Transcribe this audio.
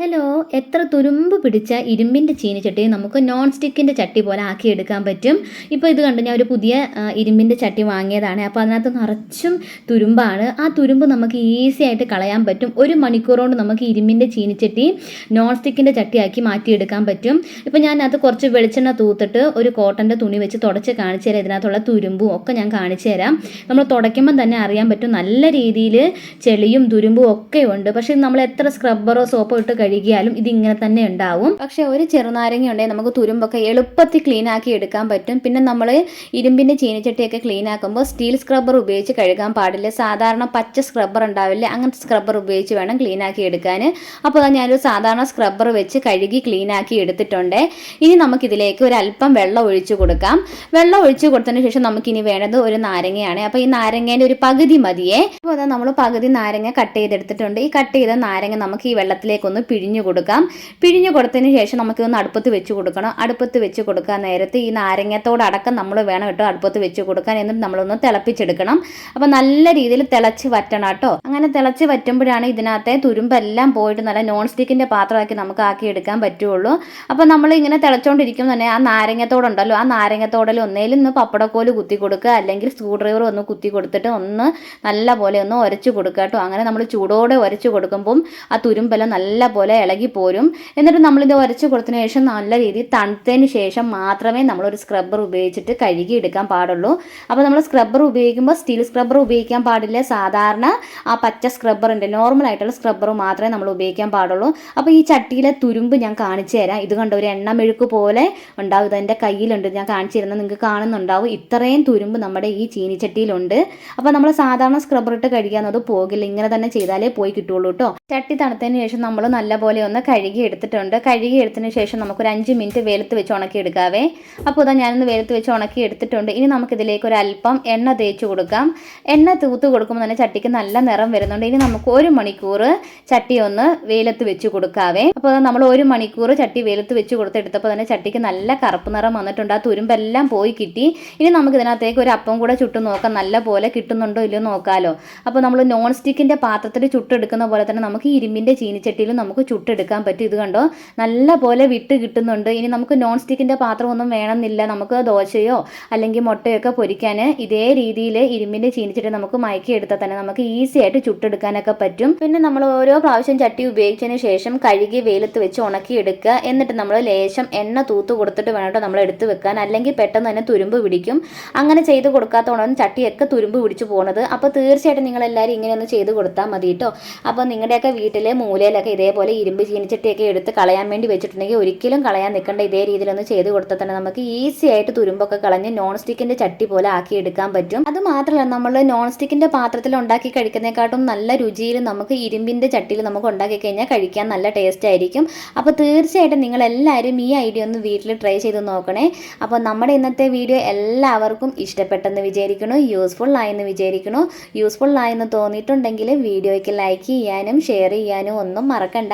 Hello എത്ര തുരുമ്പ് പിടിച്ച ഇരുമ്പിന്റെ ചീനിച്ചട്ടി നമുക്ക് നോൺ സ്റ്റിക്കിന്റെ ചട്ടി പോലെ ആക്കിയെടുക്കാൻ പറ്റും. ഇപ്പോൾ ഇത് കണ്ടു ഞാൻ ഒരു പുതിയ ഇരുമ്പിന്റെ ചട്ടി വാങ്ങിയതാണ്. അപ്പോൾ അതിനകത്ത് നിറച്ചും തുരുമ്പാണ്. ആ തുരുമ്പ് നമുക്ക് ഈസി ആയിട്ട് കളയാൻ പറ്റും. ഒരു മണിക്കൂർ കൊണ്ട് നമുക്ക് ഇരുമ്പിന്റെ ചീനിച്ചട്ടി നോൺ സ്റ്റിക്കിന്റെ ചട്ടിയാക്കി മാറ്റിയെടുക്കാൻ പറ്റും. ഇപ്പോൾ ഞാൻ അതിനകത്ത് കുറച്ച് വെളിച്ചെണ്ണ തൂത്തിട്ട് ഒരു കോട്ടന്റെ തുണി വെച്ച് തുടച്ച് കാണിച്ചു തരാം. ഇതിനകത്തുള്ള തുരുമ്പും ഒക്കെ ഞാൻ കാണിച്ചു തരാം. നമ്മൾ തുടയ്ക്കുമ്പം തന്നെ അറിയാൻ പറ്റും. നല്ല രീതിയിൽ ചെളിയും തുരുമ്പും ഒക്കെ ഉണ്ട്. പക്ഷേ നമ്മൾ എത്ര സ്ക്രബ്ബറോ സോപ്പോ ഇട്ട് കഴുകിയാലും ഇങ്ങനെ തന്നെ ഉണ്ടാവും. പക്ഷെ ഒരു ചെറുനാരങ്ങ ഉണ്ടെങ്കിൽ നമുക്ക് തുരുമ്പൊക്കെ എളുപ്പത്തിൽ ക്ലീൻ ആക്കി എടുക്കാൻ പറ്റും. പിന്നെ നമ്മൾ ഇരുമ്പിന്റെ ചീനിച്ചട്ടിയൊക്കെ ക്ലീൻ ആക്കുമ്പോൾ സ്റ്റീൽ സ്ക്രബ്ബർ ഉപയോഗിച്ച് കഴുകാൻ പാടില്ല. സാധാരണ പച്ച സ്ക്രബ്ബർ ഉണ്ടാവില്ല. അങ്ങനത്തെ സ്ക്രബ്ബർ ഉപയോഗിച്ച് വേണം ക്ലീൻ ആക്കി എടുക്കാൻ. അപ്പോൾ ഞാനൊരു സാധാരണ സ്ക്രബ്ബർ വെച്ച് കഴുകി ക്ലീൻ ആക്കി എടുത്തിട്ടുണ്ട്. ഇനി നമുക്കിതിലേക്ക് ഒരു അല്പം വെള്ളം ഒഴിച്ചു കൊടുക്കാം. വെള്ളം ഒഴിച്ചു കൊടുത്തതിന് ശേഷം നമുക്കിനി വേണ്ടത് ഒരു നാരങ്ങയാണ്. അപ്പോൾ ഈ നാരങ്ങേന്റെ ഒരു പകുതി മതിയേ. അപ്പോൾ അതാ നമ്മൾ പകുതി നാരങ്ങ കട്ട് ചെയ്തെടുത്തിട്ടുണ്ട്. ഈ കട്ട് ചെയ്ത നാരങ്ങ നമുക്ക് ഈ വെള്ളത്തിലേക്കൊന്ന് പിഴിഞ്ഞു കൊടുക്കാം. പിഴിഞ്ഞു കൊടുത്തതിന് ശേഷം നമുക്കിതൊന്ന് അടുപ്പത്ത് വെച്ച് കൊടുക്കണം. അടുപ്പത്ത് വെച്ച് കൊടുക്കാൻ നേരത്ത് ഈ നാരങ്ങത്തോടക്കം നമ്മൾ വേണം കേട്ടോ അടുപ്പത്ത് വെച്ച് കൊടുക്കാൻ എന്നിട്ട് നമ്മളൊന്ന് തിളപ്പിച്ചെടുക്കണം. അപ്പോൾ നല്ല രീതിയിൽ തിളച്ച് വറ്റണം കേട്ടോ. അങ്ങനെ തിളച്ച് വറ്റുമ്പോഴാണ് ഇതിനകത്തെ തുരുമ്പെല്ലാം പോയിട്ട് നല്ല നോൺ സ്റ്റിക്കിന്റെ പാത്രമാക്കി നമുക്ക് ആക്കി എടുക്കാൻ പറ്റുള്ളൂ. അപ്പോൾ നമ്മൾ ഇങ്ങനെ തിളച്ചുകൊണ്ടിരിക്കുമ്പോൾ തന്നെ ആ നാരങ്ങത്തോടുണ്ടല്ലോ ആ നാരങ്ങത്തോടൽ ഒന്നേലും ഒന്ന് പപ്പടക്കോൽ കുത്തി കൊടുക്കുക അല്ലെങ്കിൽ സ്ക്രൂ ഡ്രൈവർ ഒന്ന് കുത്തി കൊടുത്തിട്ട് ഒന്ന് നല്ല പോലെ ഒന്ന് ഉരച്ച് കൊടുക്കുക കേട്ടോ. അങ്ങനെ നമ്മൾ ചൂടോടെ ഉരച്ച് കൊടുക്കുമ്പം ആ തുരുമ്പെല്ലാം നല്ല ഇളകി പോരും എന്നിട്ട് നമ്മളിത് ഉരച്ച് കൊടുത്തതിന് ശേഷം നല്ല രീതിയിൽ തണുത്തതിന് ശേഷം മാത്രമേ നമ്മളൊരു സ്ക്രബ്ബർ ഉപയോഗിച്ചിട്ട് കഴുകി എടുക്കാൻ പാടുള്ളൂ. അപ്പോൾ നമ്മൾ സ്ക്രബ്ബർ ഉപയോഗിക്കുമ്പോൾ സ്റ്റീൽ സ്ക്രബ്ബർ ഉപയോഗിക്കാൻ പാടില്ല. സാധാരണ ആ പച്ച സ്ക്രബ്ബർ ഉണ്ട്. നോർമൽ ആയിട്ടുള്ള സ്ക്രബ്ബർ മാത്രമേ നമ്മൾ ഉപയോഗിക്കാൻ പാടുള്ളൂ. അപ്പോൾ ഈ ചട്ടിയിലെ തുരുമ്പ് ഞാൻ കാണിച്ചു തരാം. ഇത് കണ്ട ഒരു എണ്ണ പോലെ ഉണ്ടാവും. ഇത് എന്റെ കയ്യിലുണ്ട്. ഞാൻ കാണിച്ചു തരുന്നത് നിങ്ങൾക്ക് കാണുന്നുണ്ടാവും. ഇത്രയും തുരുമ്പ് നമ്മുടെ ഈ ചീനിച്ചട്ടിയിലുണ്ട്. അപ്പോൾ നമ്മൾ സാധാരണ സ്ക്രബ്ബർ ഇട്ട് കഴിക്കാവുന്നത് പോകില്ല. ഇങ്ങനെ തന്നെ ചെയ്താലേ പോയി കിട്ടുള്ളൂ കേട്ടോ ചട്ടി തണുത്തതിന് ശേഷം നമ്മൾ നല്ലപോലെ ഒന്ന് കഴുകി എടുത്തിട്ടുണ്ട്. കഴുകി എടുത്തതിന് ശേഷം നമുക്കൊരു അഞ്ച് മിനിറ്റ് വെയിലത്ത് വെച്ച് ഉണക്കി എടുക്കാവേ അപ്പോൾ ഇതാ ഞാനൊന്ന് വെയിലത്ത് വെച്ച് ഉണക്കി എടുത്തിട്ടുണ്ട്. ഇനി നമുക്കിതിലേക്ക് ഒരു അല്പം എണ്ണ തേച്ച് കൊടുക്കാം. എണ്ണ തൂത്ത് കൊടുക്കുമ്പോൾ തന്നെ ചട്ടിക്ക് നല്ല നിറം വരുന്നുണ്ട്. ഇനി നമുക്ക് ഒരു മണിക്കൂർ ചട്ടി ഒന്ന് വെയിലത്ത് വെച്ച് കൊടുക്കാവേ. അപ്പോൾ നമ്മൾ ഒരു മണിക്കൂർ ചട്ടി വെയിലത്ത് വെച്ച് കൊടുത്തെടുത്തപ്പോൾ തന്നെ ചട്ടിക്ക് നല്ല കറുപ്പ് നിറം വന്നിട്ടുണ്ട്. ആ തുരുമ്പെല്ലാം പോയി കിട്ടി. ഇനി നമുക്ക് ഇതിനകത്തേക്ക് ഒരു അപ്പം കൂടെ ചുട്ട് നോക്കാം. നല്ല പോലെ കിട്ടുന്നുണ്ടോ ഇല്ലയോ നോക്കാമല്ലോ അപ്പോൾ നമ്മൾ നോൺ സ്റ്റിക്കിന്റെ പാത്രത്തിൽ ചുട്ടെടുക്കുന്ന പോലെ തന്നെ നമുക്ക് ഇരുമ്പിന്റെ ചീനിച്ചട്ടിയിലും നമുക്ക് ചുട്ടെടുക്കാൻ പറ്റും. ഇത് കണ്ടോ? നല്ല പോലെ വിട്ട് കിട്ടുന്നുണ്ട്. ഇനി നമുക്ക് നോൺ സ്റ്റിക്കിന്റെ പാത്രമൊന്നും വേണമെന്നില്ല. നമുക്ക് ദോശയോ അല്ലെങ്കിൽ മുട്ടയൊക്കെ പൊരിക്കാൻ ഇതേ രീതിയിൽ ഇരുമ്പിന്റെ ചീനിച്ചിട്ട് നമുക്ക് മയക്കി എടുത്താൽ തന്നെ നമുക്ക് ഈസി ആയിട്ട് ചുട്ടെടുക്കാനൊക്കെ പറ്റും. പിന്നെ നമ്മൾ ഓരോ പ്രാവശ്യം ചട്ടി ഉപയോഗിച്ചതിന് ശേഷം കഴുകി വെയിലത്ത് വെച്ച് ഉണക്കിയെടുക്കുക. എന്നിട്ട് നമ്മൾ ലേശം എണ്ണ തൂത്ത് കൊടുത്തിട്ട് വേണം നമ്മൾ എടുത്ത് വെക്കാൻ. അല്ലെങ്കിൽ പെട്ടെന്ന് തന്നെ തുരുമ്പ് പിടിക്കും. അങ്ങനെ ചെയ്ത് കൊടുക്കാത്തതുകൊണ്ടാണ് ചട്ടിയൊക്കെ തുരുമ്പ് പിടിച്ചു പോകുന്നത് അപ്പോൾ തീർച്ചയായിട്ടും നിങ്ങൾ എല്ലാവരും ഇങ്ങനെ ഒന്ന് ചെയ്ത് കൊടുത്താൽ മതി കേട്ടോ. അപ്പോൾ നിങ്ങളുടെയൊക്കെ വീട്ടിലെ മൂലയിലൊക്കെ ഇതേപോലെ ഇരുമ്പ് ചീനിച്ചട്ടിയൊക്കെ എടുത്ത് കളയാൻ വേണ്ടി വെച്ചിട്ടുണ്ടെങ്കിൽ ഒരിക്കലും കളയാൻ നിൽക്കേണ്ട. ഇതേ രീതിയിലൊന്ന് ചെയ്ത് കൊടുത്താൽ തന്നെ നമുക്ക് ഈസി ആയിട്ട് തുരുമ്പൊക്കെ കളഞ്ഞ് നോൺ സ്റ്റിക്കിന്റെ ചട്ടി പോലെ ആക്കി എടുക്കാൻ പറ്റും. അത് മാത്രമല്ല നമ്മൾ നോൺ സ്റ്റിക്കിന്റെ പാത്രത്തിൽ ഉണ്ടാക്കി കഴിക്കുന്നതിനെക്കാട്ടും നല്ല രുചിയിൽ നമുക്ക് ഇരുമ്പിന്റെ ചട്ടിയിൽ നമുക്ക് ഉണ്ടാക്കി കഴിഞ്ഞാൽ കഴിക്കാൻ നല്ല ടേസ്റ്റ് ആയിരിക്കും. അപ്പോൾ തീർച്ചയായിട്ടും നിങ്ങൾ എല്ലാവരും ഈ ഐഡിയ ഒന്ന് വീട്ടിൽ ട്രൈ ചെയ്ത് നോക്കണേ. അപ്പോൾ നമ്മുടെ ഇന്നത്തെ വീഡിയോ എല്ലാവർക്കും ഇഷ്ടപ്പെട്ടെന്ന് വിചാരിക്കണു യൂസ്ഫുൾ ആയെന്ന് വിചാരിക്കണു യൂസ്ഫുൾ ആയെന്ന് തോന്നിയിട്ടുണ്ടെങ്കിൽ വീഡിയോയ്ക്ക് ലൈക്ക് ചെയ്യാനും ഷെയർ ചെയ്യാനും ഒന്നും മറക്കണ്ട.